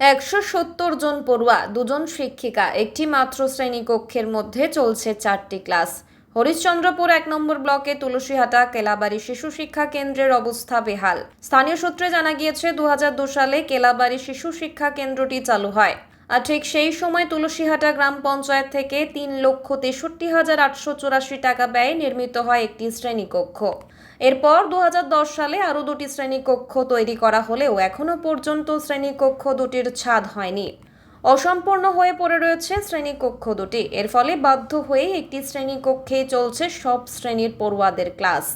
একশো সত্তর জন পড়ুয়া, দুজন শিক্ষিকা একটি মাত্র শ্রেণীকক্ষের মধ্যে চলছে চারটি ক্লাস। হরিশ্চন্দ্রপুর এক নম্বর ব্লকে তুলসীহাটা কেলাবাড়ি শিশু শিক্ষা কেন্দ্রের অবস্থা বেহাল। স্থানীয় সূত্রে জানা গিয়েছে দু সালে কেলাবাড়ি শিশু শিক্ষা কেন্দ্রটি চালু হয়। আর ঠিক সেই সময় তুলসীহাটা গ্রাম পঞ্চায়েত থেকে তিন লক্ষ তেষট্টি হাজার আটশো চুরাশি টাকা ব্যয়ে নির্মিত হয় একটি শ্রেণীকক্ষ। এরপর দু হাজার দশ সালে আরও দুটি শ্রেণীকক্ষ তৈরি করা হলেও এখনও পর্যন্ত শ্রেণীকক্ষ দুটির ছাদ হয়নি। অসম্পূর্ণ হয়ে পড়ে রয়েছে শ্রেণীকক্ষ দুটি। এর ফলে বাধ্য হয়ে একটি শ্রেণীকক্ষেই চলছে সব শ্রেণির পড়ুয়াদের ক্লাস।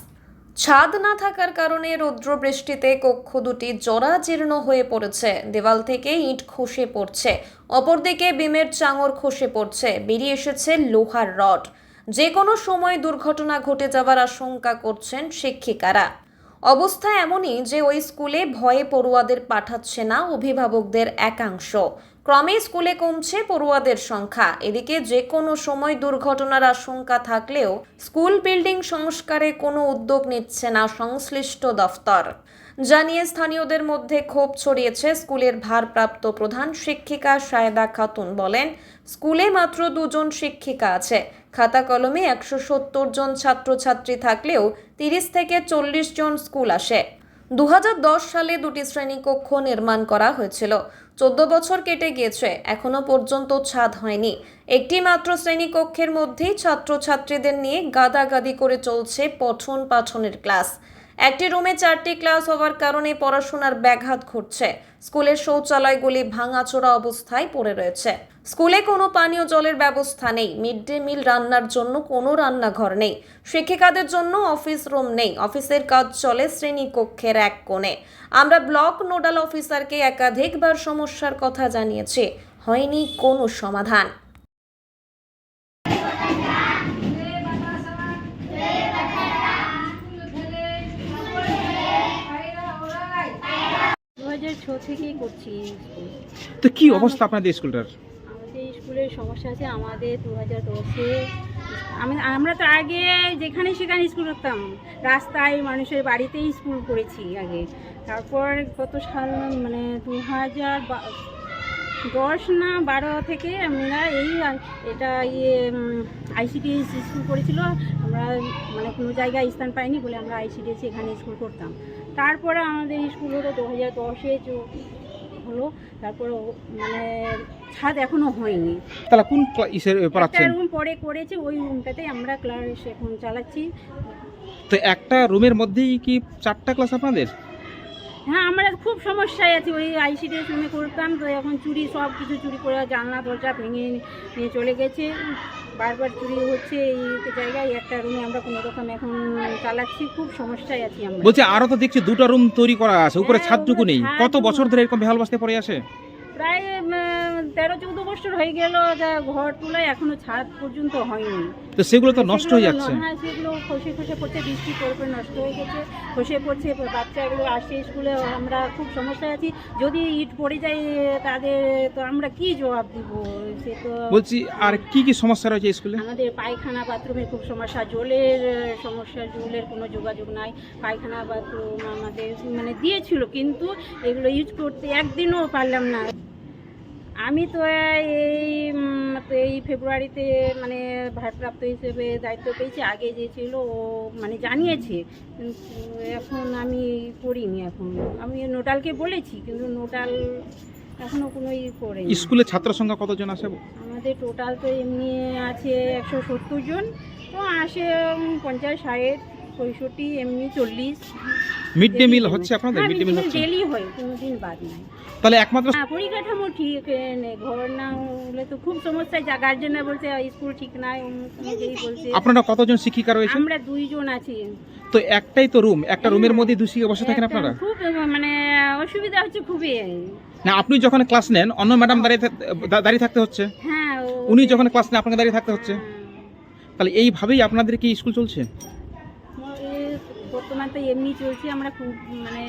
ছাদ না থাকার কারণে রৌদ্র বৃষ্টিতে কক্ষ দুটি জরাজীর্ণ হয়ে পড়েছে। দেওয়াল থেকে ইট খসে পড়ছে। অপরদিকে বিমের চাঙর খসে পড়ছে। বেরিয়ে এসেছে লোহার রড। যে কোনো সময় দুর্ঘটনা ঘটে যাওয়ার আশঙ্কা করছেন শিক্ষিকারা। অবস্থা এমনই যে ওই স্কুলে ভয়ে পড়ুয়াদের পাঠাচ্ছে না অভিভাবকদের একাংশ। ক্রমে স্কুলে কমছে পড়ুয়াদের সংখ্যা। এদিকে যে কোনো সময় দুর্ঘটনার আশঙ্কা থাকলেও স্কুল বিল্ডিং সংস্কারে কোনো উদ্যোগ নিচ্ছে না সংশ্লিষ্ট দফতর। জানিয়ে স্থানীয়দের মধ্যে ক্ষোভ ছড়িয়েছে স্কুলের ভারপ্রাপ্ত প্রধান শিক্ষিকা সায়দা খাতুন বলেন, স্কুলে মাত্র দুজন শিক্ষিকা আছে। খাতা কলমে একশো সত্তর জন ছাত্রছাত্রী থাকলেও তিরিশ থেকে চল্লিশ জন স্কুল আসে। দু হাজার দশ সালে দুটি শ্রেণীকক্ষ নির্মাণ করা হয়েছিল। চোদ্দ বছর কেটে গিয়েছে, এখনও পর্যন্ত ছাদ হয়নি। একটি মাত্র শ্রেণীকক্ষের মধ্যেই ছাত্রছাত্রীদের নিয়ে গাদাগাদি করে চলছে পঠন পাঠনের ক্লাস। একটি রুমে চারটি ক্লাস হওয়ার কারণে পড়াশোনার ব্যাঘাত ঘটছে। স্কুলের শৌচালয়গুলি ভাঙাচোরা অবস্থায় পড়ে রয়েছে। স্কুলে কোনো পানীয় জলের ব্যবস্থা নেই। মিড ডে মিল রান্নার জন্য কোনো রান্নাঘর নেই। শিক্ষিকাদের জন্য অফিস রুম নেই। অফিসের কাজ চলে শ্রেণীকক্ষের এক কোণে। আমরা ব্লক নোডাল অফিসারকে একাধিকবার সমস্যার কথা জানিয়েছি। হয়নি কোনো সমাধান। দু হাজার ছ থেকেই করছি স্কুল। তো কি অবস্থা আপনাদের স্কুলটার? আমাদের স্কুলের সমস্যা আছে আমাদের দু হাজার দশে আমি আমরা তো আগে যেখানে সেখানে স্কুল করতাম। রাস্তায় মানুষের বাড়িতেই স্কুল করেছি আগে। তারপর কত সাল মানে দু হাজার দশ না বারো থেকে আমরা এই এটা ইয়ে আইসিডিএস স্কুল করেছিল। আমরা মানে কোনো জায়গায় স্থান পাইনি বলে আমরা আইসিডিএস এখানে স্কুল করতাম। তারপরে আমাদের স্কুল হলো দু হাজার দশে হলো তারপরে মানে ছাদ এখনও হয়নি। তাহলে কোন একটা রুম পরে করেছে ওই রুমটাতে আমরা ক্লাস এখন চালাচ্ছি। তো একটা রুমের মধ্যেই কি চারটা ক্লাস আপনাদের? হ্যাঁ আমরা খুব সমস্যায় আছি। ওই আইসিডিএস রুমে করতাম তো এখন চুরি সব কিছু চুরি করে জানলা দরজা ভেঙে নিয়ে চলে গেছে। বারবার চুরি হচ্ছে এই জায়গায় একটা রুমে আমরা কোনো রকম এখন চালাচ্ছি খুব সমস্যায় আছি আমরা। বলছি আরও তো দেখছি দুটো রুম তৈরি করা আছে উপরে হ্যাঁ, ছাদটুকু নেই। কত বছর ধরে এরকম বেহাল অবস্থায় পড়ে আসে প্রায় তেরো চৌদ্দ বছর হয়ে গেল যা ঘর তোলায় এখনও ছাদ পর্যন্ত হয়নি। তো সেগুলো তো নষ্ট হয়ে যাচ্ছে। হ্যাঁ সেগুলো খসে খসে পড়ছে বৃষ্টি পড়ে পড়ে নষ্ট হয়ে গেছে খসে পড়ছে বাচ্চাগুলো আসে স্কুলে আমরা খুব সমস্যায় আছি। যদি ইট পড়ে যায় তাদের তো আমরা কি জবাব দিব? সে তো বলছি আর কি কি সমস্যা রয়েছে স্কুলে? আমাদের পায়খানা বাথরুমের খুব সমস্যা জলের সমস্যা জলের কোনো যোগাযোগ নাই। পায়খানা বাথরুম আমাদের মানে দিয়েছিল কিন্তু এগুলো ইউজ করতে একদিনও পারলাম না। আমি তো এই এই ফেব্রুয়ারিতে মানে ভারপ্রাপ্ত হিসেবে দায়িত্ব পেয়েছি। আগে যে ছিল ও মানে জানিয়েছে। কিন্তু এখন আমি করিনি এখন। আমি নোটালকে বলেছি কিন্তু নোটাল এখনও কোনো ই করেনি। স্কুলে ছাত্র সংখ্যা কতজন আছে? আমাদের টোটাল তো এমনি আছে একশো সত্তর জন। তো আসে পঞ্চাশ ষাট। পঁয়ষট্টি এমনি চল্লিশ। মিড ডে মিল হচ্ছে আপনাদের মিড ডে মিল হচ্ছে। ডেলি হয় কোনো দিন বাদ নাই। তাহলে একমাত্র হ্যাঁ পরিকাঠামো ঠিক নেই ঘর না হলে তো খুব সমস্যা। যা গার্জেনরা বলছে স্কুল ঠিক নাই অমুক এই বলছে। আপনারা কতজন শিক্ষিকা রয়েছেন? আমরা দুইজন আছি। তো একটাই তো রুম একটা রুমের মধ্যে দুই শিক্ষিকা বসে থাকেন আপনারা? খুব মানে অসুবিধা হচ্ছে খুবই। না আপনি যখন ক্লাস নেন অন্য ম্যাডাম দাঁড়িয়ে দাঁড়িয়ে থাকতে হচ্ছে। হ্যাঁ উনি যখন ক্লাস নেন আপনাকে দাঁড়িয়ে থাকতে হচ্ছে। হ্যাঁ। তাহলে এইভাবেই আপনাদের কি স্কুল চলছে? তো এমনি চলছে আমরা খুব মানে